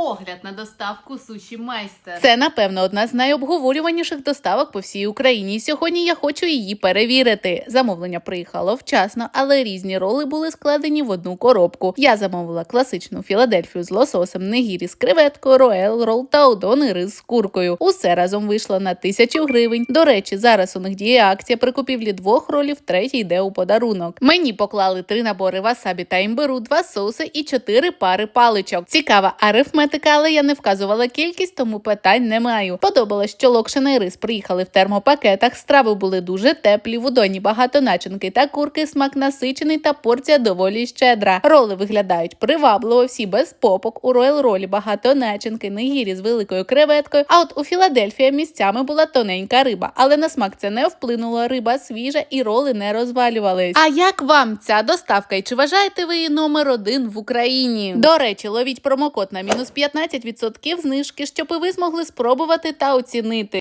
Огляд на доставку суші майстер. Це, напевно, одна з найобговорюваніших доставок по всій Україні. Сьогодні я хочу її перевірити. Замовлення приїхало вчасно, але різні роли були складені в одну коробку. Я замовила класичну Філадельфію з лососем, негірі з креветкою, роел, рол та удон рис з куркою. Усе разом вийшло на тисячу гривень. До речі, зараз у них діє акція при купівлі двох ролів, третій йде у подарунок. Мені поклали три набори васабі та імбиру, два соуси і чотири пари паличок. Цікава арифметика, але я не вказувала кількість, тому питань не маю. Подобалось, що локшина і рис приїхали в термопакетах. Страви були дуже теплі, в удоні багато начинки та курки, смак насичений та порція доволі щедра. Роли виглядають привабливо, всі без попок. У роял ролі багато начинки, нигірі з великою креветкою. А от у Філадельфія місцями була тоненька риба, але на смак це не вплинуло. Риба свіжа і роли не розвалювались. А як вам ця доставка? І чи вважаєте ви її номер один в Україні? До речі, ловіть промокод на мінус 15% знижки, щоб ви змогли спробувати та оцінити.